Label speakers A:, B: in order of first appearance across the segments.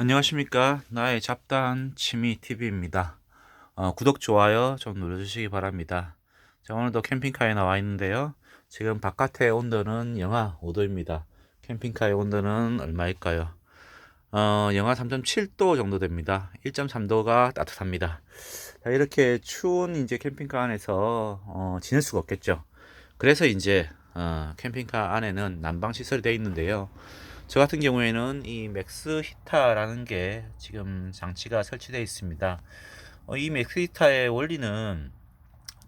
A: 안녕하십니까. 나의 잡다한 취미 TV입니다. 어, 구독 좋아요 좀 눌러주시기 바랍니다. 자 오늘도 캠핑카에 나와 있는데요. 지금 바깥의 온도는 영하 5도입니다. 캠핑카의 온도는 얼마일까요? 어, 영하 3.7도 정도 됩니다. 1.3도가 따뜻합니다. 자, 이렇게 추운 이제 캠핑카 안에서 어, 지낼 수가 없겠죠. 그래서 이제 어, 캠핑카 안에는 난방 시설이 되어 있는데요 저 같은 경우에는 이 맥스 히타라는 게 지금 장치가 설치되어 있습니다. 어, 이 맥스 히타의 원리는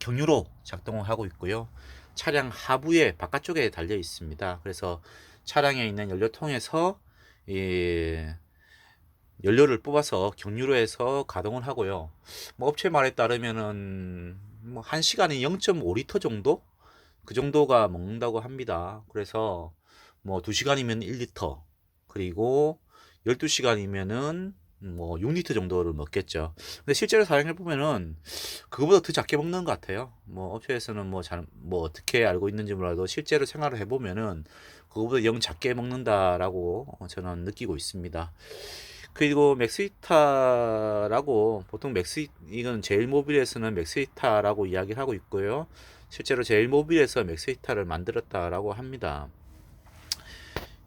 A: 경유로 작동을 하고 있고요. 차량 하부에 바깥쪽에 달려 있습니다. 그래서 차량에 있는 연료통에서 이 연료를 뽑아서 경유로 해서 가동을 하고요. 뭐 업체 말에 따르면은 뭐 1시간에 0.5리터 정도 그 정도가 먹는다고 합니다. 그래서 뭐 2시간이면 1리터 그리고 12시간이면은 뭐 6리터 정도를 먹겠죠. 근데 실제로 사용해 보면은 그거보다 더 작게 먹는 것 같아요. 뭐 업체에서는 뭐 잘뭐 어떻게 알고 있는지 몰라도 실제로 생활을 해 보면은 그거보다 영 작게 먹는다라고 저는 느끼고 있습니다. 그리고 맥스히타라고 보통 맥스 이건 제일모빌에서는 맥스히타라고 이야기를 하고 있고요. 실제로 제일모빌에서 맥스히타를 만들었다라고 합니다.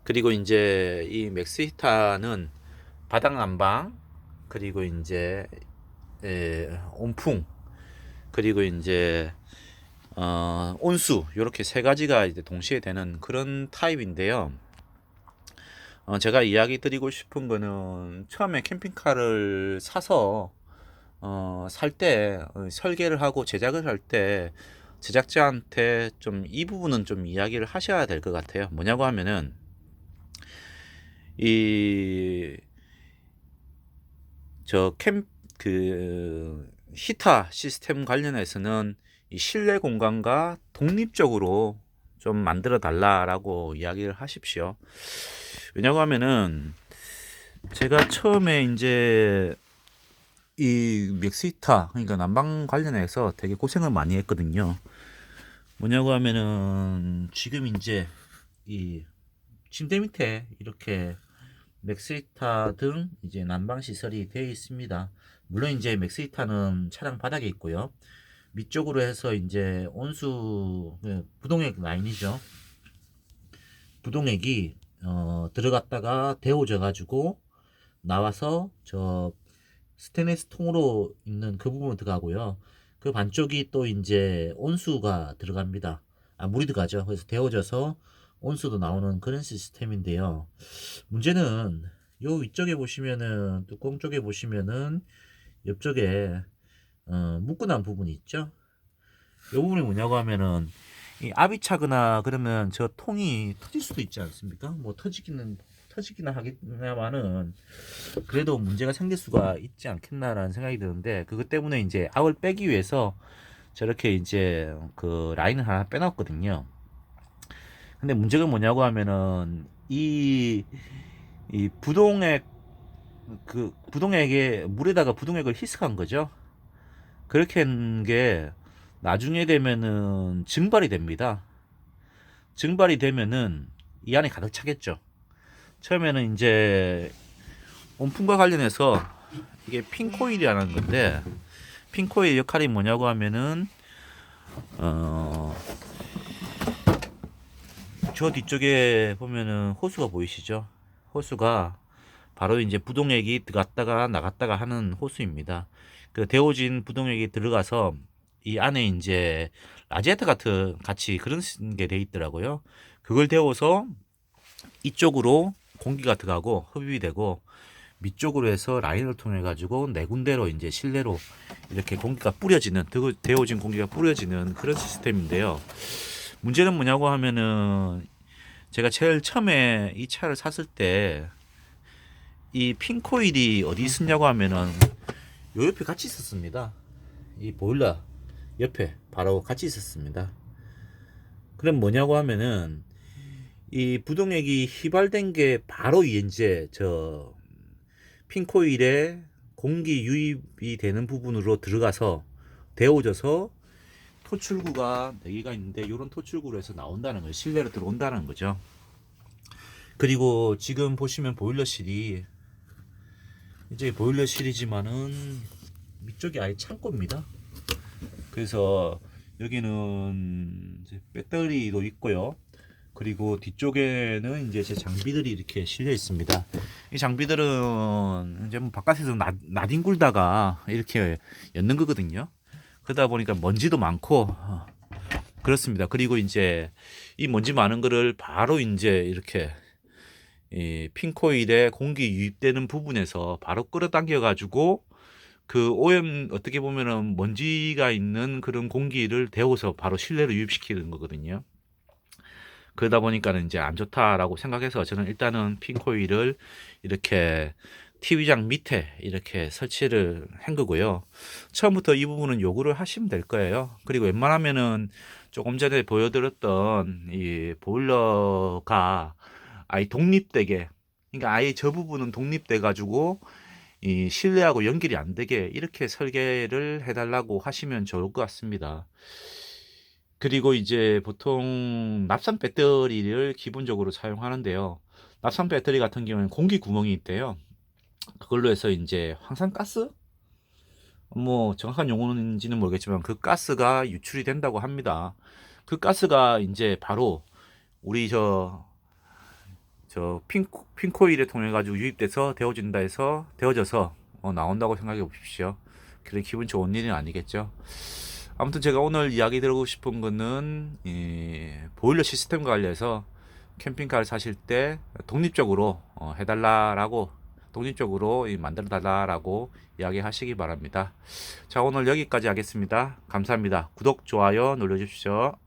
A: 그리고 이제 이 맥스 히타는 바닥 난방 그리고 이제 에, 온풍 그리고 이제 어, 온수 이렇게 세 가지가 이제 동시에 되는 그런 타입인데요. 어, 제가 이야기 드리고 싶은 거는 처음에 캠핑카를 사서 어, 살 때 설계를 하고 제작을 할 때 제작자한테 좀 이 부분은 좀 이야기를 하셔야 될 것 같아요. 뭐냐고 하면은 이 저 캠 그 히타 시스템 관련해서는 이 실내 공간과 독립적으로 좀 만들어 달라라고 이야기를 하십시오. 왜냐고 하면은 제가 처음에 이제 이 맥스 히타 그러니까 난방 관련해서 되게 고생을 많이 했거든요. 뭐냐고 하면은 지금 이제 이 침대 밑에 이렇게 맥스히타 등 이제 난방 시설이 되어 있습니다. 물론 이제 맥스히타는 차량 바닥에 있고요. 밑쪽으로 해서 이제 온수 그 부동액 라인이죠. 부동액이 어, 들어갔다가 데워져 가지고 나와서 저 스테인리스 통으로 있는 그 부분으로 들어가고요. 그 반쪽이 또 이제 온수가 들어갑니다. 아 물이 들어가죠. 그래서 데워져서 온수도 나오는 그런 시스템인데요. 문제는 요 위쪽에 보시면은 뚜껑 쪽에 보시면은 옆쪽에 어, 묶어난 부분이 있죠. 이 부분이 뭐냐고 하면은 이 압이 차거나 그러면 저 통이 터질 수도 있지 않습니까? 뭐 터지기는 터지기는 하겠나마는 그래도 문제가 생길 수가 있지 않겠나라는 생각이 드는데 그것 때문에 이제 압을 빼기 위해서 저렇게 이제 그 라인을 하나 빼놨거든요. 근데 문제가 뭐냐고 하면은 이, 이 부동액 그 부동액에 물에다가 부동액을 희석한 거죠. 그렇게 한 게 나중에 되면은 증발이 됩니다. 증발이 되면은 이 안에 가득 차겠죠. 처음에는 이제 온풍과 관련해서 이게 핀코일이라는 건데 핀코일 역할이 뭐냐고 하면은 어, 저 뒤쪽에 보면은 호수가 보이시죠? 호수가 바로 이제 부동액이 들어갔다가 나갔다가 하는 호수입니다. 그 데워진 부동액이 들어가서 이 안에 이제 라지에터 같은 같이 그런 게 돼 있더라고요. 그걸 데워서 이쪽으로 공기가 들어가고 흡입이 되고 밑쪽으로 해서 라인을 통해 가지고 네 군데로 이제 실내로 이렇게 공기가 뿌려지는 데워진 공기가 뿌려지는 그런 시스템인데요. 문제는 뭐냐고 하면은 제가 제일 처음에 이 차를 샀을 때 이 핀코일이 어디 있었냐고 하면은 요 옆에 같이 있었습니다. 이 보일러 옆에 바로 같이 있었습니다. 그럼 뭐냐고 하면은 이 부동액이 휘발된 게 바로 이제 저 핀코일에 공기 유입이 되는 부분으로 들어가서 데워져서 토출구가 4개가 있는데 이런 토출구로 해서 나온다는 거예요. 실내로 들어온다는 거죠. 그리고 지금 보시면 보일러실이 이제 보일러실이지만은 위쪽이 아예 창고입니다. 그래서 여기는 배터리도 있고요. 그리고 뒤쪽에는 이제 제 장비들이 이렇게 실려 있습니다. 이 장비들은 이제 뭐 바깥에서 나, 나뒹굴다가 이렇게 엮는 거거든요. 그러다 보니까 먼지도 많고 어, 그렇습니다. 그리고 이제 이 먼지 많은 거를 바로 이제 이렇게 이 핀코일에 공기 유입되는 부분에서 바로 끌어당겨 가지고 그 오염 어떻게 보면은 먼지가 있는 그런 공기를 데워서 바로 실내로 유입시키는 거거든요. 그러다 보니까는 이제 안 좋다라고 생각해서 저는 일단은 핀코일을 이렇게 TV장 밑에 이렇게 설치를 한 거고요. 처음부터 이 부분은 요구를 하시면 될 거예요. 그리고 웬만하면은 조금 전에 보여드렸던 이 보일러가 아예 독립되게, 그러니까 아예 저 부분은 독립돼 가지고 이 실내하고 연결이 안 되게 이렇게 설계를 해달라고 하시면 좋을 것 같습니다. 그리고 이제 보통 납산 배터리를 기본적으로 사용하는데요. 납산 배터리 같은 경우는 공기 구멍이 있대요. 그걸로 해서 이제 황산가스? 뭐 정확한 용어인지는 모르겠지만 그 가스가 유출이 된다고 합니다. 그 가스가 이제 바로 우리 저, 저 핀코, 핀코일에 통해 가지고 유입돼서 데워진다 해서 데워져서 어, 나온다고 생각해 보십시오. 그래 기분 좋은 일은 아니겠죠. 아무튼 제가 오늘 이야기 드리고 싶은 거는 이 보일러 시스템과 관련해서 캠핑카를 사실 때 독립적으로 어, 해달라라고 독립적으로 이 만들어 달라라고 이야기하시기 바랍니다. 자 오늘 여기까지 하겠습니다. 감사합니다. 구독 좋아요 눌러주십시오.